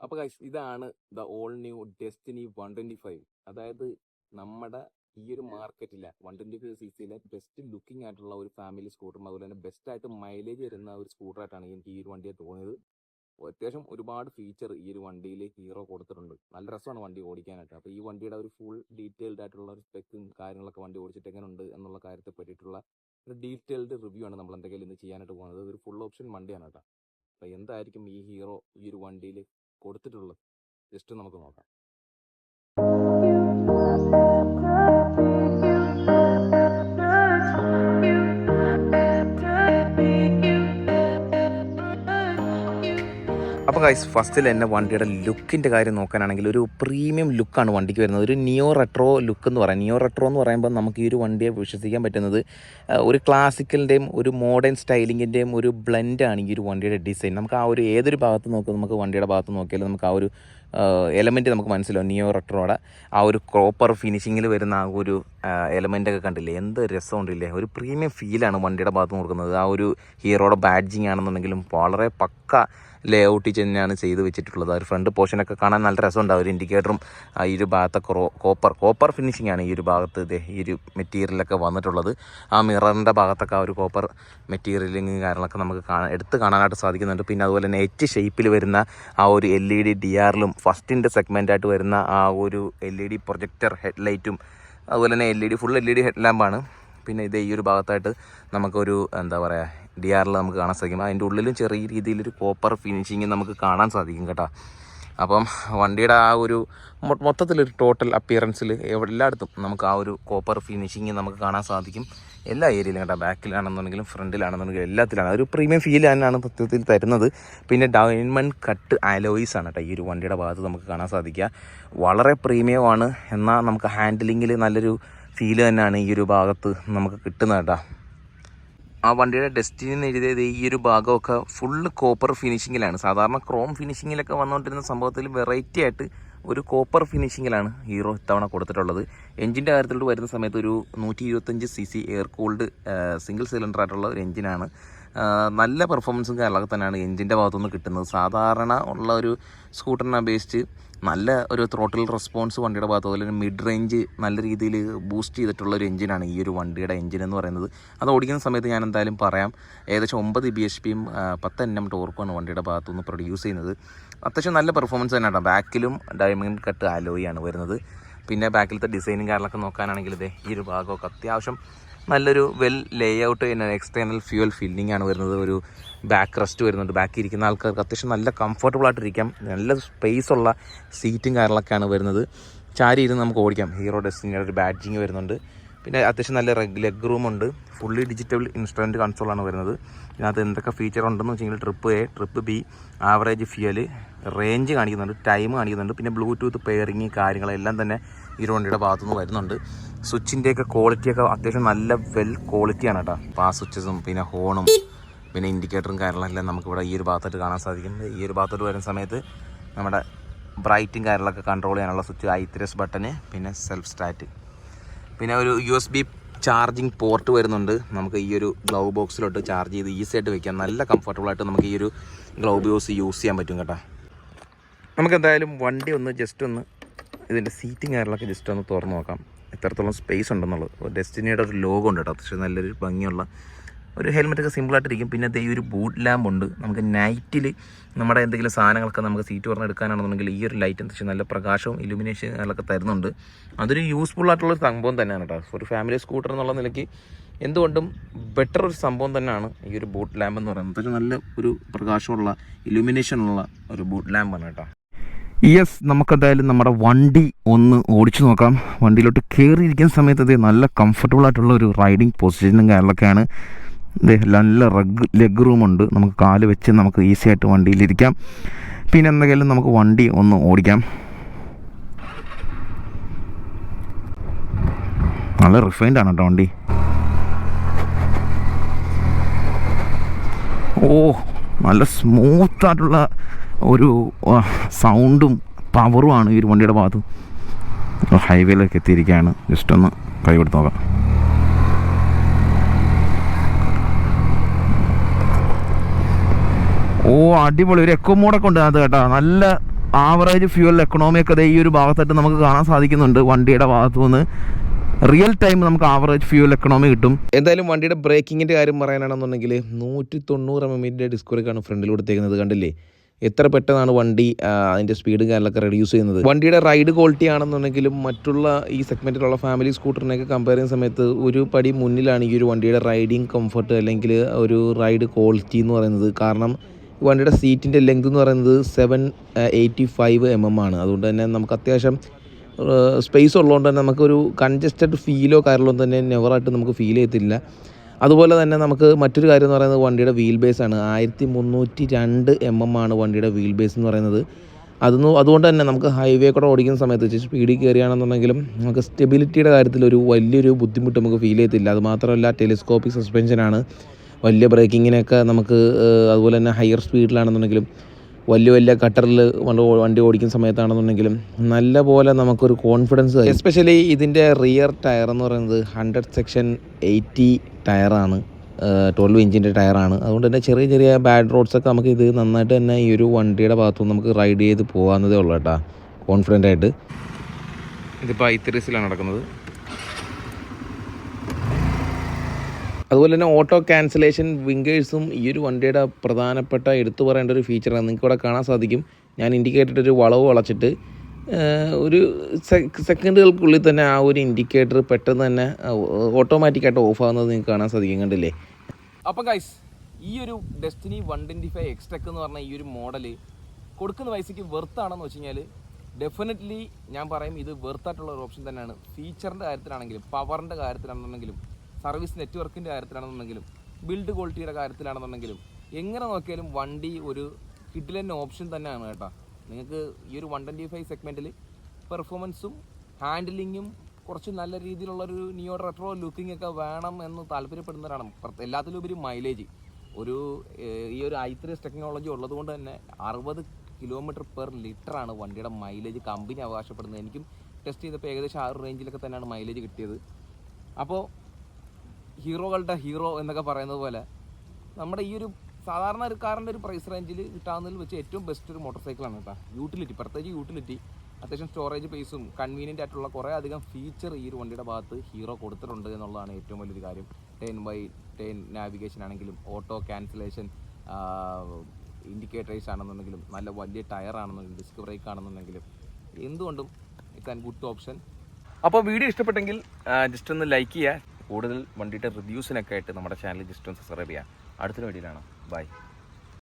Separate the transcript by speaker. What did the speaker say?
Speaker 1: അപ്പോൾ ഗൈസ് ഇതാണ് the all new Destiny one twenty five അതായത് നമ്മുടെ ഈ ഒരു മാർക്കറ്റിലെ വൺ ട്വന്റി ഫൈവ് സി സിയിലെ ബെസ്റ്റ് ലുക്കിംഗ് ആയിട്ടുള്ള ഒരു ഫാമിലി സ്കൂട്ടറും അതുപോലെ തന്നെ ബെസ്റ്റ് ആയിട്ട് മൈലേജ് വരുന്ന ഒരു സ്കൂട്ടറായിട്ടാണ് എനിക്ക് ഈ ഒരു വണ്ടിയെ തോന്നിയത്. അത്യാവശ്യം ഒരുപാട് ഫീച്ചർ ഈ ഒരു വണ്ടിയിൽ ഹീറോ കൊടുത്തിട്ടുണ്ട്. നല്ല രസമാണ് വണ്ടി ഓടിക്കാനായിട്ട്. അപ്പോൾ ഈ വണ്ടിയുടെ ഒരു ഫുൾ ഡീറ്റെയിൽഡ് ആയിട്ടുള്ള ഒരു സ്പെക്കും കാര്യങ്ങളൊക്കെ വണ്ടി ഓടിച്ചിട്ട് എങ്ങനെ ഉണ്ട് എന്നുള്ള കാര്യത്തെ പറ്റിയിട്ടുള്ള ഒരു ഡീറ്റെയിൽഡ് റിവ്യൂ ആണ് നമ്മൾ എന്തെങ്കിലും ഇന്ന് ചെയ്യാനായിട്ട് പോകുന്നത്. ഒരു ഫുൾ ഓപ്ഷൻ വണ്ടിയാണ് കേട്ടോ. അപ്പോൾ എന്തായിരിക്കും ഈ ഹീറോ ഈ ഒരു വണ്ടിയിൽ കൊടുത്തിട്ടുള്ളത്. ജസ്റ്റ് നമുക്ക് നോക്കാം. അപ്പോൾ ഗൈസ് ഫസ്റ്റിൽ തന്നെ വണ്ടിയുടെ ലുക്കിന്റെ കാര്യം നോക്കാനാണെങ്കിൽ ഒരു പ്രീമിയം ലുക്കാണ് വണ്ടിക്ക് വരുന്നത്. ഒരു നിയോ റെട്രോ ലുക്ക് എന്ന് പറയാം. നിയോ റെട്രോ എന്ന് പറയുമ്പോൾ നമുക്ക് ഈ ഒരു വണ്ടിയെ വിശ്വസിക്കാൻ പറ്റുന്നത് ഒരു ക്ലാസിക്കലിന്റെയും ഒരു മോഡേൺ സ്റ്റൈലിങ്ങിന്റെയും ഒരു ബ്ലെൻഡാണ് ഈ ഒരു വണ്ടിയുടെ ഡിസൈൻ നമുക്ക് ആ ഒരു ഏതൊരു ഭാഗത്ത് നോക്കി നമുക്ക് വണ്ടിയുടെ ഭാഗത്ത് നോക്കിയാലും നമുക്ക് ആ ഒരു എലമെന്റ് നമുക്ക് മനസ്സിലാവും. നിയോ റെട്രോയുടെ ആ ഒരു ക്രോപ്പർ ഫിനിഷിങ്ങിൽ വരുന്ന ആ ഒരു എലമെന്റൊക്കെ കണ്ടില്ലേ? എന്ത് രസമുണ്ടില്ലേ ഒരു പ്രീമിയം ഫീലാണ് വണ്ടിയുടെ ഭാഗത്ത് കൊടുക്കുന്നത്. ആ ഒരു ഹീറോയുടെ ബാഡ്ജിങ് ആണെന്നുണ്ടെങ്കിലും വളരെ പക്ക ലേ ഔട്ടിൽ തന്നെയാണ് ചെയ്ത് വെച്ചിട്ടുള്ളത്. ആ ഒരു ഫ്രണ്ട് പോർഷനൊക്കെ കാണാൻ നല്ല രസമുണ്ടാവും. ഒരു ഇൻഡിക്കേറ്ററും ഈ ഒരു ഭാഗത്തെ കോപ്പർ കോപ്പർ ഫിനിഷിംഗ് ആണ് ഈ ഒരു ഭാഗത്ത് ഇതേ ഈ ഒരു മെറ്റീരിയലൊക്കെ വന്നിട്ടുള്ളത്. ആ മിററിന്റെ ഭാഗത്തൊക്കെ ആ ഒരു കോപ്പർ മെറ്റീരിയലിങ് കാര്യങ്ങളൊക്കെ നമുക്ക് കാണാൻ എടുത്ത് കാണാനായിട്ട് സാധിക്കുന്നുണ്ട്. പിന്നെ അതുപോലെ തന്നെ എച്ച് ഷേപ്പിൽ വരുന്ന ആ ഒരു എൽ ഇ ഡി ഡി ആറിലും ഫസ്റ്റിന്റെ സെഗ്മെന്റായിട്ട് വരുന്ന ആ ഒരു എൽ ഇ ഡി പ്രൊജക്ടർ ഹെഡ്ലൈറ്റും അതുപോലെ തന്നെ L E D full L E D head ലാമ്പാണ് പിന്നെ ഇത് ഈ ഒരു ഭാഗത്തായിട്ട് നമുക്കൊരു എന്താ പറയുക ഡി ആറിൽ നമുക്ക് കാണാൻ സാധിക്കും. അതിന്റെ ഉള്ളിലും ചെറിയ രീതിയിലൊരു കോപ്പർ ഫിനിഷിങ് നമുക്ക് കാണാൻ സാധിക്കും കേട്ടോ. അപ്പം വണ്ടിയുടെ ആ ഒരു മൊത്തത്തിലൊരു ടോട്ടൽ അപ്പിയറൻസിൽ എല്ലായിടത്തും നമുക്ക് ആ ഒരു കോപ്പർ ഫിനിഷിങ് നമുക്ക് കാണാൻ സാധിക്കും. എല്ലാ ഏരിയയിലും കേട്ടോ. ബാക്കിലാണെന്നുണ്ടെങ്കിലും ഫ്രണ്ടിലാണെന്നുണ്ടെങ്കിലും എല്ലാത്തിലാണ്. ഒരു പ്രീമിയം ഫീൽ തന്നെയാണ് സത്യത്തിൽ തരുന്നത്. പിന്നെ ഡയമണ്ട് കട്ട് അലോയ്സ് ആണ് കേട്ടോ ഈ ഒരു വണ്ടിയുടെ ഭാഗത്ത് നമുക്ക് കാണാൻ സാധിക്കുക. വളരെ പ്രീമിയമാണ് എന്നാൽ നമുക്ക് ഹാൻഡിലിങ്ങിൽ നല്ലൊരു ഫീൽ തന്നെയാണ് ഈ ഒരു ഭാഗത്ത് നമുക്ക് കിട്ടുന്നത് കേട്ടോ. ആ വണ്ടിയുടെ ഡെസ്റ്റിനിന്ന് എഴുതിയത് ഈ ഒരു ഭാഗമൊക്കെ ഫുള്ള് കോപ്പർ ഫിനിഷിങ്ങിലാണ് സാധാരണ ക്രോം ഫിനിഷിങ്ങിലൊക്കെ വന്നുകൊണ്ടിരുന്ന സംഭവത്തിൽ വെറൈറ്റി ആയിട്ട് ഒരു കോപ്പർ ഫിനിഷിങ്ങിലാണ് ഹീറോ ഇത്തവണ കൊടുത്തിട്ടുള്ളത്. എഞ്ചിന്റെ കാര്യത്തിലോട്ട് വരുന്ന സമയത്ത് ഒരു നൂറ്റി ഇരുപത്തഞ്ച് C C air cooled single cylinder ആയിട്ടുള്ള ഒരു എഞ്ചിനാണ് നല്ല പെർഫോമൻസും കാര്യങ്ങളൊക്കെ തന്നെയാണ് എഞ്ചിന്റെ ഭാഗത്തുനിന്ന് കിട്ടുന്നത്. സാധാരണ ഉള്ള ഒരു സ്കൂട്ടറിനെ അപേക്ഷിച്ച് നല്ല ഒരു ത്രോട്ടിൽ റെസ്പോൺസ് വണ്ടിയുടെ ഭാഗത്ത് അതുപോലെ തന്നെ മിഡ് റേഞ്ച് നല്ല രീതിയിൽ ബൂസ്റ്റ് ചെയ്തിട്ടുള്ള ഒരു എഞ്ചിനാണ് ഈ ഒരു വണ്ടിയുടെ എഞ്ചിൻ എന്ന് പറയുന്നത്. അത് ഓടിക്കുന്ന സമയത്ത് ഞാൻ എന്തായാലും പറയാം ഏകദേശം ഒമ്പത് ബി എച്ച് പിയും പത്ത് എൻ എം ടോർക്കുമാണ് വണ്ടിയുടെ ഭാഗത്തുനിന്ന് പ്രൊഡ്യൂസ് ചെയ്യുന്നത്. അത്യാവശ്യം നല്ല പെർഫോമൻസ് തന്നെയാണ് ബാക്കിലും ഡയമണ്ട് കട്ട് അലോയി ആണ് വരുന്നത്. പിന്നെ ബാക്കിലത്തെ ഡിസൈനും കാര്യങ്ങളൊക്കെ നോക്കാനാണെങ്കിൽ ഇതേ ഈ ഒരു ഭാഗമൊക്കെ അത്യാവശ്യം നല്ലൊരു വെൽ ലേ ഔട്ട് പിന്നെ എക്സ്റ്റേണൽ ഫ്യൂൽ ഫില്ലിംഗ് ആണ് വരുന്നത്. ഒരു ബാക്ക് റെസ്റ്റ് വരുന്നുണ്ട്. ബാക്കി ഇരിക്കുന്ന ആൾക്കാർക്ക് അത്യാവശ്യം നല്ല കംഫർട്ടബിൾ ആയിട്ടിരിക്കാം. നല്ല സ്പേസ് ഉള്ള സീറ്റും കാര്യങ്ങളൊക്കെയാണ് വരുന്നത്. ചാരി ഇരുന്ന് നമുക്ക് ഓടിക്കാം. ഹീറോ ഡെസ്റ്റിനിയുടെ ഒരു ബാഡ്ജിങ് വരുന്നുണ്ട്. പിന്നെ അത്യാവശ്യം നല്ല ലെഗ് ഉണ്ട്. ഫുള്ളി ഡിജിറ്റൽ ഇൻസ്ട്രുമെന്റ് കൺസോളാണ് വരുന്നത്. ഇതിനകത്ത് എന്തൊക്കെ ഫീച്ചർ ഉണ്ടെന്ന് വെച്ചെങ്കിൽ trip A trip B average fuel range കാണിക്കുന്നുണ്ട് ടൈം കാണിക്കുന്നുണ്ട് പിന്നെ ബ്ലൂടൂത്ത് പെയറിങ് കാര്യങ്ങളെല്ലാം തന്നെ ഈ വണ്ടിയുടെ ഭാഗത്തുനിന്ന് വരുന്നുണ്ട്. സ്വിച്ചിന്റെയൊക്കെ ക്വാളിറ്റിയൊക്കെ അത്യാവശ്യം നല്ല വെൽ ക്വാളിറ്റിയാണ് കേട്ടോ അപ്പോൾ ആ സ്വിച്ചസും പിന്നെ ഹോണും പിന്നെ ഇൻഡിക്കേറ്ററും കാര്യങ്ങളെല്ലാം നമുക്കിവിടെ ഈ ഒരു ഭാഗത്തോട്ട് കാണാൻ സാധിക്കും. ഈ ഒരു ഭാഗത്തോട്ട് വരുന്ന സമയത്ത് നമ്മുടെ ബ്രൈറ്റും കാര്യങ്ങളൊക്കെ കൺട്രോൾ ചെയ്യാനുള്ള സ്വിച്ച് ഐത്രസ് ബട്ടന് പിന്നെ സെൽഫ് സ്റ്റാറ്റ് പിന്നെ ഒരു U S B charging port വരുന്നുണ്ട്. നമുക്ക് ഈ ഒരു ഗ്ലൗ ബോക്സിലോട്ട് ചാർജ് ചെയ്ത് ഈസി ആയിട്ട് വെക്കാം. നല്ല കംഫർട്ടബിൾ ആയിട്ട് നമുക്ക് ഈ ഒരു ഗ്ലൗ ബോക്സ് യൂസ് ചെയ്യാൻ പറ്റും കേട്ടോ. നമുക്ക് എന്തായാലും വണ്ടി ഒന്ന് ജസ്റ്റ് ഒന്ന് ഇതിന്റെ സീറ്റിംഗ് കാര്യങ്ങളൊക്കെ ജസ്റ്റ് ഒന്ന് തുറന്ന് നോക്കാം. എത്രത്തോളം സ്പേസ് ഉണ്ടെന്നുള്ളത്. ഡെസ്റ്റിനിയുടെ ഒരു ലോഗോ ഉണ്ട് കേട്ടോ. പക്ഷേ നല്ലൊരു ഭംഗിയുള്ള ഒരു ഹെൽമെറ്റൊക്കെ സിമ്പിളായിട്ടിരിക്കും പിന്നെ ഈ ഒരു ബൂട്ട് ലാമ്പ് ഉണ്ട്. നമുക്ക് നൈറ്റിൽ നമ്മുടെ എന്തെങ്കിലും സാധനങ്ങളൊക്കെ നമുക്ക് സീറ്റ് പറഞ്ഞ് എടുക്കാനാണെന്നുണ്ടെങ്കിൽ ഈ ഒരു ലൈറ്റ് എന്താ വെച്ചാൽ നല്ല പ്രകാശവും ഇലുമിനേഷൻ കാര്യങ്ങളൊക്കെ തരുന്നുണ്ട്. അതൊരു യൂസ്ഫുൾ ആയിട്ടുള്ള ഒരു സംഭവം തന്നെയാണ് കേട്ടോ ഒരു ഫാമിലി സ്കൂട്ടർ എന്നുള്ള നിലയ്ക്ക് എന്തുകൊണ്ടും ബെറ്റർ ഒരു സംഭവം തന്നെയാണ് ഈ ഒരു ബൂട്ട് ലാമ്പ് എന്ന് പറയുന്നത്. അതൊരു നല്ല ഒരു പ്രകാശമുള്ള ഇലുമിനേഷൻ ഉള്ള ഒരു ബൂട്ട് ലാമ്പാണ് കേട്ടോ യെസ് നമുക്കെന്തായാലും നമ്മുടെ വണ്ടി ഒന്ന് ഓടിച്ചു നോക്കാം. വണ്ടിയിലോട്ട് കയറിയിരിക്കുന്ന സമയത്ത് അത് നല്ല കംഫർട്ടബിൾ ആയിട്ടുള്ള ഒരു റൈഡിങ് പൊസിഷനും കാര്യങ്ങളൊക്കെയാണ്. നല്ല റഗ് ലെഗ് റൂമുണ്ട് നമുക്ക് കാൽ വെച്ച് നമുക്ക് ഈസി ആയിട്ട് വണ്ടിയിലിരിക്കാം. പിന്നെ എന്തെങ്കിലും നമുക്ക് വണ്ടി ഒന്ന് ഓടിക്കാം. നല്ല റിഫൈൻഡ് ആണ് കേട്ടോ വണ്ടി. ഓ നല്ല സ്മൂത്തായിട്ടുള്ള ഒരു സൗണ്ടും പവറുമാണ് ഈ ഒരു വണ്ടിയുടെ ഭാഗത്ത്. ഹൈവേയിലേക്ക് എത്തിയിരിക്കുകയാണ്. ജസ്റ്റ് ഒന്ന് കൈ കൊടുത്ത് നോക്കാം. ഓ അടിപൊളി. ഒരു എക്കോ മോഡൊക്കെ ഉണ്ട് അത് കേട്ടോ. നല്ല ആവറേജ് ഫ്യൂവൽ എക്കണോമി ഒക്കെ ഈ ഒരു ഭാഗത്തായിട്ട് നമുക്ക് കാണാൻ സാധിക്കുന്നുണ്ട് വണ്ടിയുടെ ഭാഗത്തു നിന്ന് റിയൽ ടൈം നമുക്ക് ആവറേജ് ഫ്യൂവൽ എക്കണോമി കിട്ടും. എന്തായാലും വണ്ടിയുടെ ബ്രേക്കിങ്ങിന്റെ കാര്യം പറയാനാണെന്നുണ്ടെങ്കിൽ നൂറ്റി തൊണ്ണൂറ് എം എമ്മിന്റെ ഡിസ്ക് ബ്രേക്കാണ് ഫ്രണ്ടിൽ കൊടുത്തേക്കുന്നത് കണ്ടില്ലേ? എത്ര പെട്ടെന്നാണ് വണ്ടി അതിന്റെ സ്പീഡും കാര്യങ്ങളൊക്കെ റെഡ്യൂസ് ചെയ്യുന്നത്? വണ്ടിയുടെ റൈഡ് ക്വാളിറ്റി ആണെന്നുണ്ടെങ്കിലും മറ്റുള്ള ഈ സെഗ്മെന്റിലുള്ള ഫാമിലി സ്കൂട്ടറിനെയൊക്കെ കമ്പയർ ചെയ്യുന്ന സമയത്ത് ഒരു പടി മുന്നിലാണ് ഈ ഒരു വണ്ടിയുടെ റൈഡിങ് കംഫർട്ട് അല്ലെങ്കിൽ ഒരു റൈഡ് ക്വാളിറ്റി എന്ന് പറയുന്നത്. കാരണം വണ്ടിയുടെ സീറ്റിന്റെ ലെങ്ത് എന്ന് പറയുന്നത് seven eighty five M M ആണ്. അതുകൊണ്ട് തന്നെ നമുക്ക് അത്യാവശ്യം സ്പേസ് ഉള്ളതുകൊണ്ട് തന്നെ നമുക്കൊരു കൺജസ്റ്റഡ് ഫീലോ കാര്യങ്ങളോ തന്നെ നെവറായിട്ട് നമുക്ക് ഫീൽ ചെയ്യത്തില്ല. അതുപോലെ തന്നെ നമുക്ക് മറ്റൊരു കാര്യം എന്ന് പറയുന്നത് വണ്ടിയുടെ വീൽ ബേസ് ആണ്. ആയിരത്തി മുന്നൂറ്റി രണ്ട് എം എം ആണ് വണ്ടിയുടെ വീൽ ബേസ് എന്ന് പറയുന്നത്. അതൊന്നും അതുകൊണ്ട് തന്നെ നമുക്ക് ഹൈവേ കൂടെ ഓടിക്കുന്ന സമയത്ത് സ്പീഡിൽ കയറിയാണെന്നുണ്ടെങ്കിലും നമുക്ക് സ്റ്റെബിലിറ്റിയുടെ കാര്യത്തിൽ ഒരു വലിയൊരു ബുദ്ധിമുട്ട് നമുക്ക് ഫീൽ ചെയ്യത്തില്ല. അതുമാത്രമല്ല ടെലിസ്കോപ്പിക് സസ്പെൻഷനാണ് വലിയ ബ്രേക്കിങ്ങിനൊക്കെ നമുക്ക് അതുപോലെ തന്നെ ഹയർ സ്പീഡിലാണെന്നുണ്ടെങ്കിലും വലിയ വലിയ കട്ടറിൽ വണ്ടി ഓടിക്കുന്ന സമയത്താണെന്നുണ്ടെങ്കിലും നല്ല പോലെ നമുക്കൊരു കോൺഫിഡൻസ് എസ്പെഷ്യലി ഇതിന്റെ റിയർ ടയർ എന്ന് പറയുന്നത് ഹൺഡ്രഡ് സെക്ഷൻ എയ്റ്റി ടയറാണ് ട്വൽവ് ഇഞ്ചിന്റെ ടയറാണ് അതുകൊണ്ട് തന്നെ ചെറിയ ചെറിയ ബാഡ് റോഡ്സൊക്കെ നമുക്ക് ഇത് നന്നായിട്ട് തന്നെ ഈ ഒരു വണ്ടിയുടെ ഭാഗത്തു നമുക്ക് റൈഡ് ചെയ്ത് പോകാവുന്നതേ ഉള്ളൂ കേട്ടോ. കോൺഫിഡന്റ് ആയിട്ട്. ഇതിപ്പോൾ ഐത്തിരിസിലാണ് നടക്കുന്നത്. അതുപോലെ തന്നെ ഓട്ടോ ക്യാൻസലേഷൻ വിങ്കേഴ്സും ഈ ഒരു വണ്ടിയുടെ പ്രധാനപ്പെട്ട എടുത്തു പറയേണ്ട ഒരു ഫീച്ചറാണ് നിങ്ങൾക്ക് ഇവിടെ കാണാൻ സാധിക്കും. ഞാൻ ഇൻഡിക്കേറ്റർ ഒരു വളവ് വളച്ചിട്ട് ഒരു സെക്കൻഡുകൾക്കുള്ളിൽ തന്നെ ആ ഒരു ഇൻഡിക്കേറ്റർ പെട്ടെന്ന് തന്നെ ഓട്ടോമാറ്റിക്കായിട്ട് ഓഫ് ആകുന്നത് നിങ്ങൾക്ക് കാണാൻ സാധിക്കും. കണ്ടില്ലേ?
Speaker 2: അപ്പം ഗൈസ് ഈ ഒരു ഡെസ്റ്റിനി വൺ ട്വന്റി ഫൈവ് എക്സ്ട്രക്ക് എന്ന് പറഞ്ഞ ഈ ഒരു മോഡൽ കൊടുക്കുന്ന പൈസയ്ക്ക് വെർത്താണെന്ന് വെച്ച് കഴിഞ്ഞാൽ ഡെഫിനറ്റ്ലി ഞാൻ പറയും ഇത് വെർത്തായിട്ടുള്ള ഒരു ഓപ്ഷൻ തന്നെയാണ്. ഫീച്ചറിന്റെ കാര്യത്തിലാണെങ്കിലും പവറിന്റെ കാര്യത്തിലാണെന്നുണ്ടെങ്കിലും സർവീസ് നെറ്റ്വർക്കിന്റെ കാര്യത്തിലാണെന്നുണ്ടെങ്കിലും ബിൽഡ് ക്വാളിറ്റിയുടെ കാര്യത്തിലാണെന്നുണ്ടെങ്കിലും എങ്ങനെ നോക്കിയാലും വണ്ടി ഒരു കിഡിലൻ ഓപ്ഷൻ തന്നെയാണ് കേട്ടോ. നിങ്ങൾക്ക് ഈ ഒരു വൺ ട്വന്റി ഫൈവ് സെഗ്മെന്റിൽ പെർഫോമൻസും ഹാൻഡിലിങ്ങും കുറച്ച് നല്ല രീതിയിലുള്ളൊരു നിയോ റെട്രോ ലുക്കിംഗ് ഒക്കെ വേണം എന്ന് താല്പര്യപ്പെടുന്നവരാണ്. എല്ലാത്തിലുപരി മൈലേജ് ഒരു ഈ ഒരു ഐ ത്രീ ടെക്നോളജി ഉള്ളതുകൊണ്ട് തന്നെ അറുപത് കിലോമീറ്റർ പെർ ലിറ്ററാണ് വണ്ടിയുടെ മൈലേജ് കമ്പനി അവകാശപ്പെടുന്നത്. എനിക്കും ടെസ്റ്റ് ചെയ്തപ്പോൾ ഏകദേശം ആ ഒരു റേഞ്ചിലൊക്കെ തന്നെയാണ് മൈലേജ് കിട്ടിയത്. അപ്പോൾ ഹീറോകളുടെ ഹീറോ എന്നൊക്കെ പറയുന്നത് പോലെ നമ്മുടെ ഈ ഒരു സാധാരണ ഒരു കാറിന്റെ ഒരു പ്രൈസ് റേഞ്ചിൽ കിട്ടാവുന്നതിൽ വെച്ച് ഏറ്റവും ബെസ്റ്റ് ഒരു മോട്ടോർ സൈക്കിളാണ് കേട്ടോ. യൂട്ടിലിറ്റി പ്രത്യേകിച്ച് യൂട്ടിലിറ്റി അത്യാവശ്യം സ്റ്റോറേജ് പേസും കൺവീനിയന്റ് ആയിട്ടുള്ള കുറേ അധികം ഫീച്ചർ ഈ ഒരു വണ്ടിയുടെ ഭാഗത്ത് ഹീറോ കൊടുത്തിട്ടുണ്ട് എന്നുള്ളതാണ് ഏറ്റവും വലിയൊരു കാര്യം. ടെൻ ബൈ ടെൻ നാവിഗേഷൻ ആണെങ്കിലും ഓട്ടോ ക്യാൻസലേഷൻ ഇൻഡിക്കേറ്റേഴ്സ് ആണെന്നുണ്ടെങ്കിലും നല്ല വലിയ ടയർ ആണെന്നുണ്ടെങ്കിലും ഡിസ്ക് ബ്രേക്ക് ആണെന്നുണ്ടെങ്കിലും എന്തുകൊണ്ടും ഇറ്റ്സ് ആൻ ഗുഡ് ഓപ്ഷൻ
Speaker 1: അപ്പോൾ വീഡിയോ ഇഷ്ടപ്പെട്ടെങ്കിൽ ജസ്റ്റ് ഒന്ന് ലൈക്ക് ചെയ്യുക. കൂടുതൽ വണ്ടിയുടെ റിവ്യൂസിനൊക്കെ ആയിട്ട് നമ്മുടെ ചാനൽ ജസ്റ്റ് ഒന്ന് സബ്സ്ക്രൈബ് ചെയ്യുക അടുത്തൊരു വീഡിയോയിലാണ് ബൈ